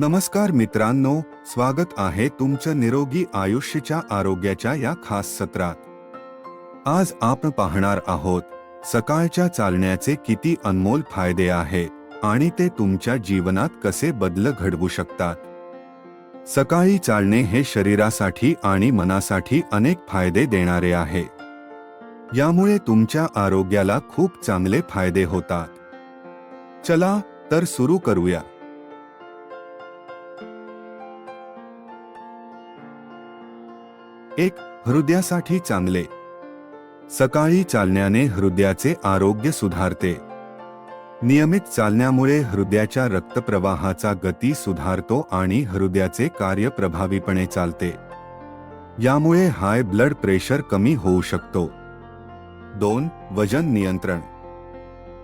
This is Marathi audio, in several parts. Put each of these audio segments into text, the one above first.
नमस्कार मित्रांनो स्वागत आहे तुमचं निरोगी आयुष्याच्या आरोग्याच्या या खास सत्रात. आज आपण पाहणार आहोत सकाळच्या चालण्याचे किती अनमोल फायदे आहेत आणि ते तुमच्या जीवनात कसे बदल घडवू शकतात. सकाळी चालणे हे शरीरासाठी आणि मनासाठी अनेक फायदे देणारे आहे. यामुळे तुमच्या आरोग्याला खूप चांगले फायदे होतात. चला तर सुरू करूया. एक हृदयासाठी चांगले. सकाळी चालण्याने हृदयाचे आरोग्य सुधारते. नियमित चालण्यामुळे हृदयाच्या रक्तप्रवाहाचा गती सुधारतो आणि हृदयाचे कार्य प्रभावीपणे चालते. यामुळे हाय ब्लड प्रेशर कमी होऊ शकतो. दोन वजन नियंत्रण.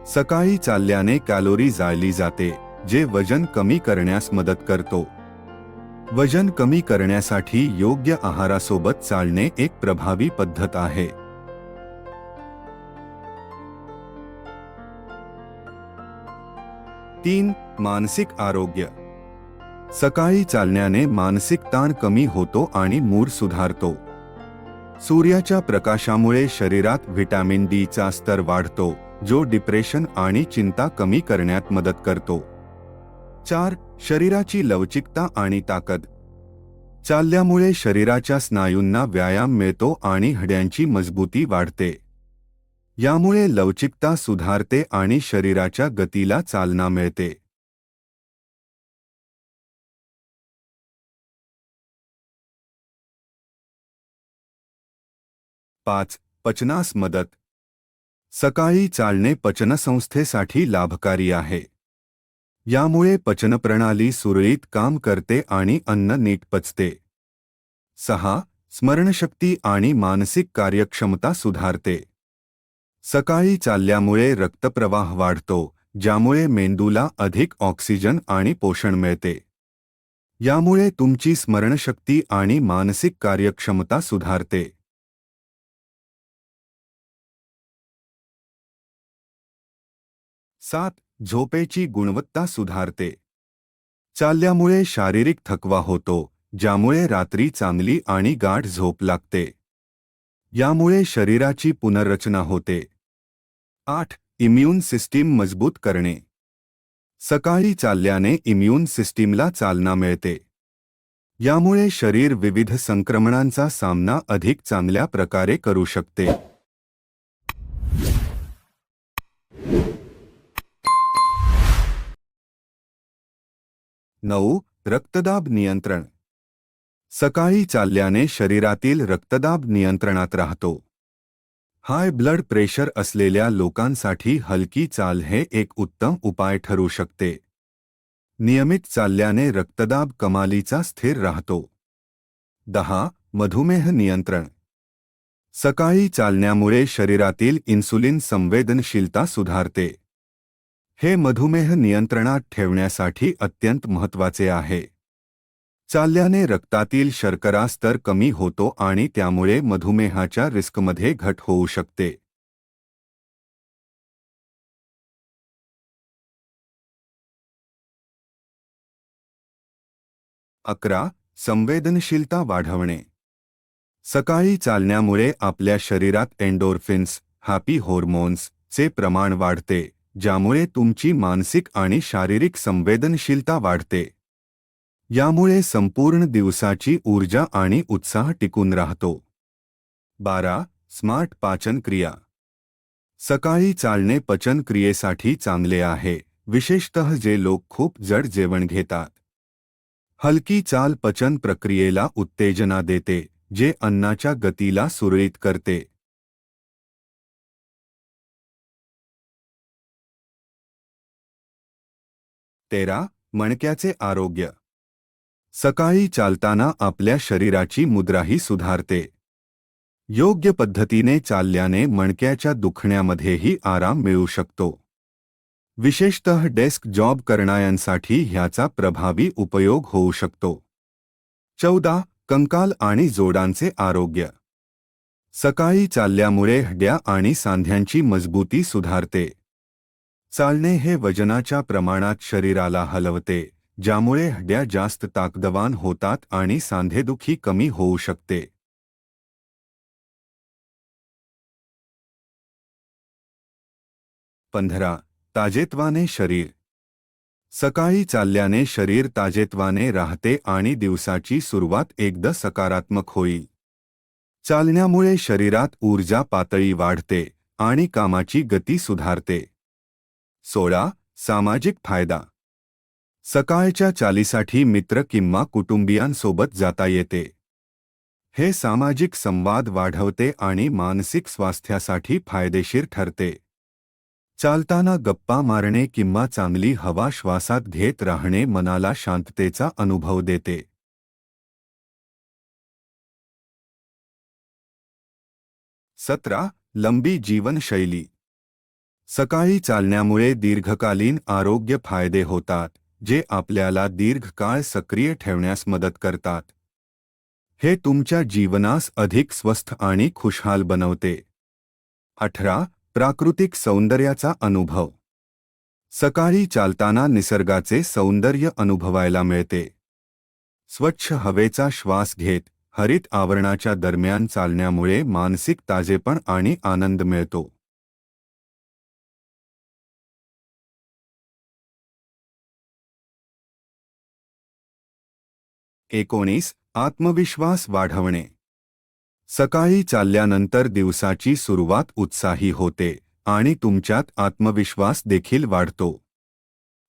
सकाळी चालल्याने कॅलोरी जाळली जाते जे वजन कमी करण्यास मदत करतो. वजन कमी करण्यासाठी योग्य आहारासोबत चालणे एक प्रभावी पद्धत आहे. तीन मानसिक आरोग्य. सकाळी चालण्याने मानसिक ताण कमी होतो आणि मूड सुधारतो. सूर्याच्या प्रकाशामुळे शरीरात व्हिटॅमिन डीचा स्तर वाढतो जो डिप्रेशन आणि चिंता कमी करण्यात मदत करतो. चार शरीराची लवचिकता आणि ताकद. चालल्यामुळे शरीराच्या स्नायूंना व्यायाम मिळतो आणि हड्यांची मजबूती वाढते. यामुळे लवचिकता सुधारते आणि शरीराच्या गतीला चालना मिळते. पाच पचनास मदत. सकाळी चालणे पचनसंस्थेसाठी लाभकारी आहे. यामुळे पचनप्रणाली सुरळीत काम करते आणि अन्न नीट पचते. सहा स्मरणशक्ती आणि मानसिक कार्यक्षमता सुधारते. सकाळी चालल्यामुळे रक्तप्रवाह वाढतो ज्यामुळे मेंदूला अधिक ऑक्सिजन आणि पोषण मिळते. यामुळे तुमची स्मरणशक्ती आणि मानसिक कार्यक्षमता सुधारते. सात झोपेची गुणवत्ता सुधारते. चालल्यामुळे शारीरिक थकवा होतो ज्यामुळे रात्री चांगली आणि गाठ झोप लागते. यामुळे शरीराची पुनर्रचना होते. आठ. इम्यून सिस्टीम मजबूत करणे. सकाळी चालल्याने इम्यून सिस्टीमला चालना मिळते. यामुळे शरीर विविध संक्रमणांचा सामना अधिक चांगल्या प्रकारे करू शकते. नऊ, रक्तदाब नियंत्रण. सकाळी चालल्याने शरीरातील रक्तदाब नियंत्रणात राहतो. हाय ब्लड प्रेशर असलेल्या लोकांसाठी हलकी चाल हे एक उत्तम उपाय ठरू शकते. नियमित चालल्याने रक्तदाब कमालीचा स्थिर राहतो. दहा, मधुमेह नियंत्रण. सकाळी चालण्यामुळे शरीरातील इन्सुलिन संवेदनशीलता सुधारते. हे मधुमेह नियंत्रणात ठेवण्यासाठी अत्यंत महत्वाचे आहे. चालल्याने रक्तातील शर्करा स्तर कमी होतो आणि त्यामुळे मधुमेहाच्या रिस्कमध्ये घट होऊ शकते. अकरा. संवेदनशीलता वाढवणे. सकाळी चालण्यामुळे आपल्या शरीरात एंडोर्फिन्स हॅपी हॉर्मोन्स चे प्रमाण वाढते. ज्यामुळे तुमची मानसिक आणि शारीरिक संवेदनशीलता वाढते. यामुळे संपूर्ण दिवसाची ऊर्जा आणि उत्साह टिकून राहतो. बारा. स्मार्ट पाचन क्रिया सकाळी चालणे पचन क्रियेसाठी चांगले आहे विशेषतः जे लोक खूप जड जेवण घेतात. हलकी चाल पचन प्रक्रियेला उत्तेजना देते जे अन्नाच्या गतीला सुरळीत करते. तेरा मणक्याचे आरोग्य. सकाळी चालताना आपल्या शरीराची मुद्राही सुधारते. योग्य पद्धतीने चालल्याने मणक्याच्या दुखण्यामध्येही आराम मिळू शकतो. विशेषतः डेस्क जॉब करणाऱ्यांसाठी ह्याचा प्रभावी उपयोग होऊ शकतो. चौदा, कंकाल आणि जोडांचे आरोग्य. सकाळी चालल्यामुळे हड्या आणि सांध्यांची मजबूती सुधारते. चालणे हे वजनाच्या प्रमाणात शरीराला हलवते ज्यामुळे हड्या जास्त ताकदवान होतात आणि सांधेदुखी कमी होऊ शकते. पंधरा ताजेत्वाने शरीर. सकाळी चालल्याने शरीर ताजेत्वाने राहते आणि दिवसाची सुरुवात एकदा सकारात्मक होईल. चालण्यामुळे शरीरात ऊर्जा पातळी वाढते आणि कामाची गती सुधारते. सोळा सामाजिक फायदा. सकाळच्या चालीसाठी मित्र किंवा कुटुंबियांसोबत जाता येते. हे सामाजिक संवाद वाढवते आणि मानसिक स्वास्थ्यासाठी फायदेशीर ठरते. चालताना गप्पा मारणे किंवा चांगली हवा श्वासात घेत राहणे मनाला शांततेचा अनुभव देते. सतरा लंबी जीवनशैली. सकाळी चालण्यामुळे दीर्घकालीन आरोग्य फायदे होतात जे आपल्याला दीर्घकाळ सक्रिय ठेवण्यास मदत करतात. हे तुमच्या जीवनास अधिक स्वस्थ आणि खुशहाल बनवते. अठरा प्राकृतिक सौंदर्याचा अनुभव. सकाळी चालताना निसर्गाचे सौंदर्य अनुभवायला मिळते. स्वच्छ हवेचा श्वास घेत हरित आवरणाच्या दरम्यान चालण्यामुळे मानसिक ताजेपण आणि आनंद मिळतो. एकोणीस आत्मविश्वास वाढवणे. सकाळी चालल्यानंतर दिवसाची सुरुवात उत्साही होते आणि तुमच्यात आत्मविश्वास देखील वाढतो.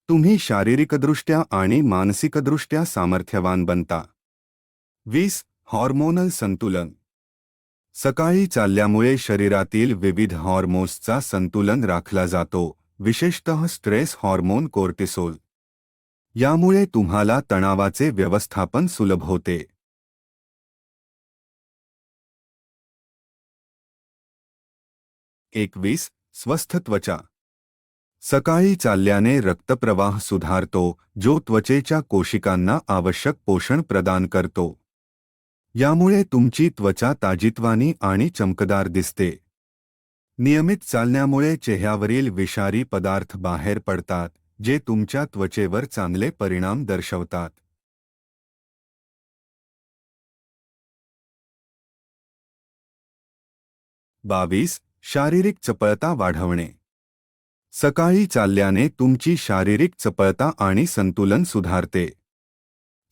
तुम्ही शारीरिकदृष्ट्या आणि मानसिकदृष्ट्या सामर्थ्यवान बनता. वीस हॉर्मोनल संतुलन. सकाळी चालल्यामुळे शरीरातील विविध हॉर्मोन्सचा संतुलन राखला जातो विशेषतः स्ट्रेस हॉर्मोन कोर्टिसोल. यामुळे तुम्हाला तणावाचे व्यवस्थापन सुलभ होते. एकवीस स्वस्थ त्वचा. सकाळी चालल्याने रक्तप्रवाह सुधारतो जो त्वचेच्या कोशिकांना आवश्यक पोषण प्रदान करतो. यामुळे तुमची त्वचा ताजित्वानी आणि चमकदार दिसते. नियमित चालण्यामुळे चेहऱ्यावरील विषारी पदार्थ बाहेर पडतात. जे तुमच्या त्वचेवर चांगले परिणाम दर्शवतात. बावीस. शारीरिक चपळता वाढवणे. सकाळी चालल्याने तुमची शारीरिक चपळता आणि संतुलन सुधारते.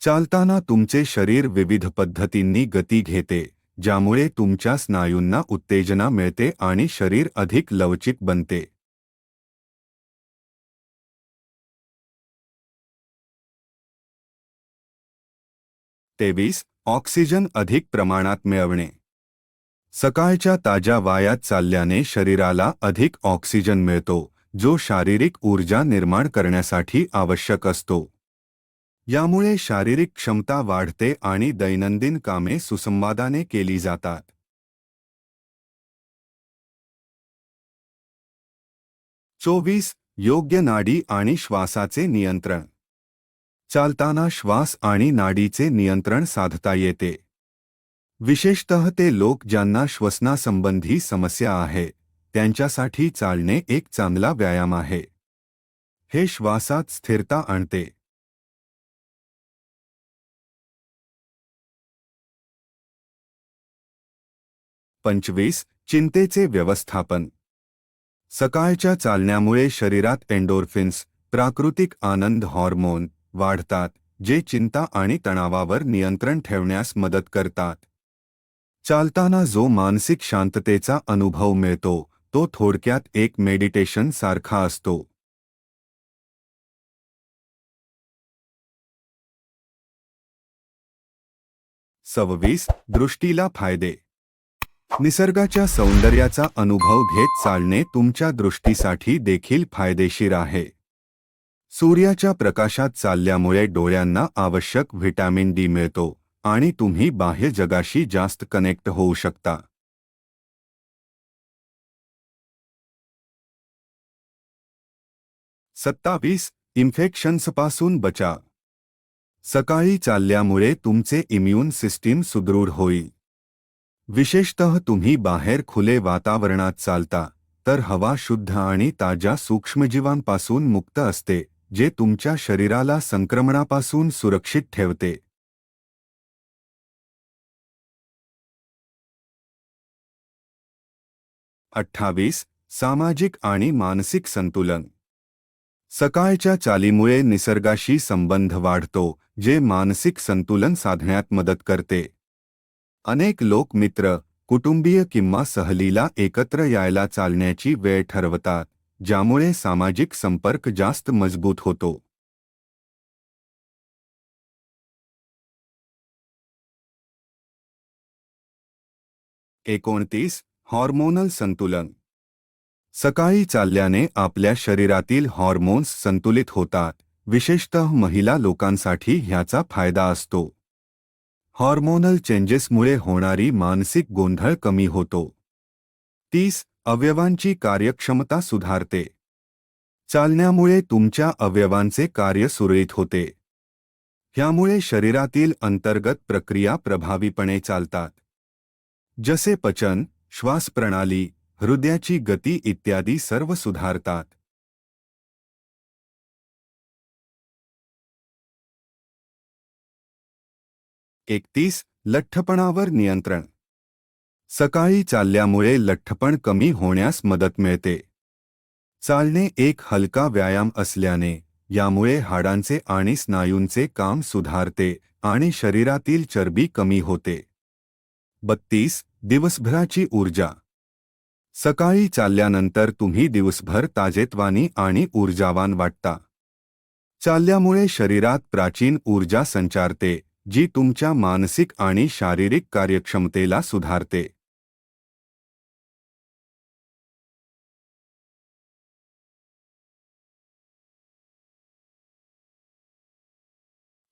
चालताना तुमचे शरीर विविध पद्धतींनी गती घेते ज्यामुळे तुमच्या स्नायूंना उत्तेजना मिळते आणि शरीर अधिक लवचिक बनते. तेवीस ऑक्सिजन अधिक प्रमाणात मिळवणे. सकाळच्या ताज्या वायात चालल्याने शरीराला अधिक ऑक्सिजन मिळतो जो शारीरिक ऊर्जा निर्माण करण्यासाठी आवश्यक असतो. यामुळे शारीरिक क्षमता वाढते आणि दैनंदिन कामे सुसंवादाने केली जातात. चोवीस योग्य नाडी आणि श्वासाचे नियंत्रण. चालताना श्वास आणि नाडीचे नियंत्रण साधता येते. विशेषतः ते लोक ज्यांना श्वसनासंबंधी समस्या आहे त्यांच्यासाठी चालणे एक चांगला व्यायाम आहे. हे श्वासात स्थिरता आणते. पंचवीस चिंतेचे व्यवस्थापन. सकाळच्या चालण्यामुळे शरीरात एंडोर्फिन्स प्राकृतिक आनंद हॉर्मोन वाढतात जे चिंता आणि तणावावर नियंत्रण ठेवण्यास मदत करतात. चालताना जो मानसिक शांततेचा अनुभव मिळतो तो थोडक्यात एक मेडिटेशन सारखा असतो. सव्वीस दृष्टीला फायदे. निसर्गाच्या सौंदर्याचा अनुभव घेत चालणे तुमच्या दृष्टीसाठी देखील फायदेशीर आहे. सूर्याच्या प्रकाशात चालल्यामुळे डोळ्यांना आवश्यक व्हिटॅमिन डी मिळतो आणि तुम्ही बाह्य जगाशी जास्त कनेक्ट होऊ शकता. सत्तावीस. इन्फेक्शन्सपासून बचा. सकाळी चालल्यामुळे तुमचे इम्युन सिस्टीम सुदृढ होईल. विशेषतः तुम्ही बाहेर खुले वातावरणात चालता तर हवा शुद्ध आणि ताज्या सूक्ष्मजीवांपासून मुक्त असते. जे तुमच्या शरीराला संक्रमणापासून सुरक्षित ठेवते. अठ्ठावीस सामाजिक आणि मानसिक संतुलन. सकाळच्या चालीमुळे निसर्गाशी संबंध वाढतो जे मानसिक संतुलन साधण्यात मदत करते. अनेक लोक मित्र कुटुंबीय किंवा सहलीला एकत्र यायला चालण्याची वेळ ठरवतात. ज्यामुळे सामाजिक संपर्क जास्त मजबूत होतो. एकोणतीस हॉर्मोनल संतुलन. सकाळी चालल्याने आपल्या शरीरातील हॉर्मोन्स संतुलित होतात विशेषतः महिला लोकांसाठी ह्याचा फायदा असतो. हॉर्मोनल चेंजेसमुळे होणारी मानसिक गोंधळ कमी होतो. तीस अवयवांची कार्यक्षमता सुधारते. चालण्यामुळे तुमच्या अवयवांचे कार्य सुरळीत होते. ह्यामुळे शरीरातील अंतर्गत प्रक्रिया प्रभावीपणे चालतात. जसे पचन श्वासप्रणाली हृदयाची गती इत्यादी सर्व सुधारतात. एकतीस लठ्ठपणावर नियंत्रण. सकाळी चालल्यामुळे लठ्ठपण कमी होण्यास मदत मिळते. चालणे एक हलका व्यायाम असल्याने यामुळे हाडांचे आणि स्नायूंचे काम सुधारते आणि शरीरातील चरबी कमी होते. बत्तीस दिवसभराची ऊर्जा. सकाळी चालल्यानंतर तुम्ही दिवसभर ताजेतवानी आणि ऊर्जावान वाटता. चालल्यामुळे शरीरात प्राचीन ऊर्जा संचारते जी तुमच्या मानसिक आणि शारीरिक कार्यक्षमतेला सुधारते.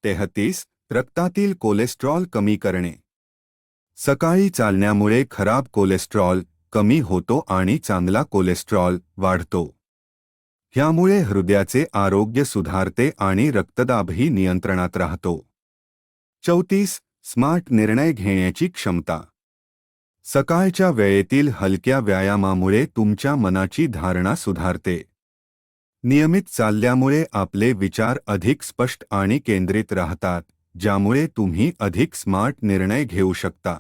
तेहतीस रक्तातील कोलेस्ट्रॉल कमी करणे. सकाळी चालण्यामुळे खराब कोलेस्ट्रॉल कमी होतो आणि चांगला कोलेस्ट्रॉल वाढतो. ह्यामुळे हृदयाचे आरोग्य सुधारते आणि रक्तदाबही नियंत्रणात राहतो. चौतीस स्मार्ट निर्णय घेण्याची क्षमता. सकाळच्या वेळेतील हलक्या व्यायामामुळे तुमच्या मनाची धारणा सुधारते. नियमित चालल्यामुळे आपले विचार अधिक स्पष्ट आणि केंद्रित राहतात ज्यामुळे तुम्ही अधिक स्मार्ट निर्णय घेऊ शकता.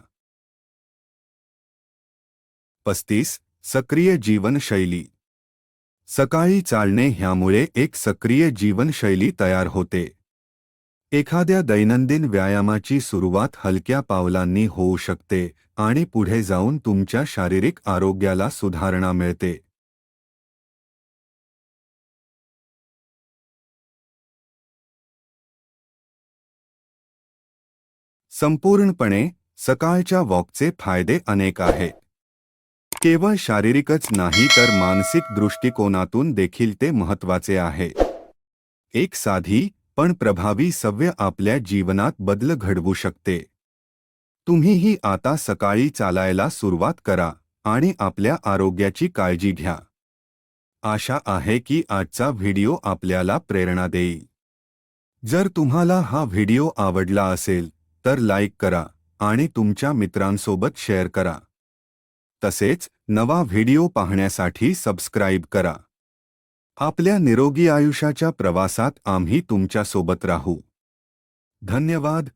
पस्तीस. सक्रिय जीवनशैली. सकाळी चालणे ह्यामुळे एक सक्रिय जीवनशैली तयार होते. एखाद्या दैनंदिन व्यायामाची सुरुवात हलक्या पावलांनी होऊ शकते आणि पुढे जाऊन तुमच्या शारीरिक आरोग्याला सुधारणा मिळते. संपूर्णपणे सकाळच्या वॉकचे फायदे अनेक आहेत केवळ शारीरिकच नाही तर मानसिक दृष्टिकोनातून देखील ते महत्त्वाचे आहे. एक साधी पण प्रभावी सव्य आपल्या जीवनात बदल घडवू शकते. तुम्हीही आता सकाळी चालायला सुरुवात करा आणि आपल्या आरोग्याची काळजी घ्या. आशा आहे की आजचा व्हिडिओ आपल्याला प्रेरणा देईल. जर तुम्हाला हा व्हिडिओ आवडला असेल तर लाईक करा आणि तुमच्या मित्रांसोबत शेअर करा. तसेच नवा व्हिडिओ पाहण्यासाठी सबस्क्राईब करा. आपल्या निरोगी आयुष्याच्या प्रवासात आम्ही तुमच्यासोबत राहू. धन्यवाद.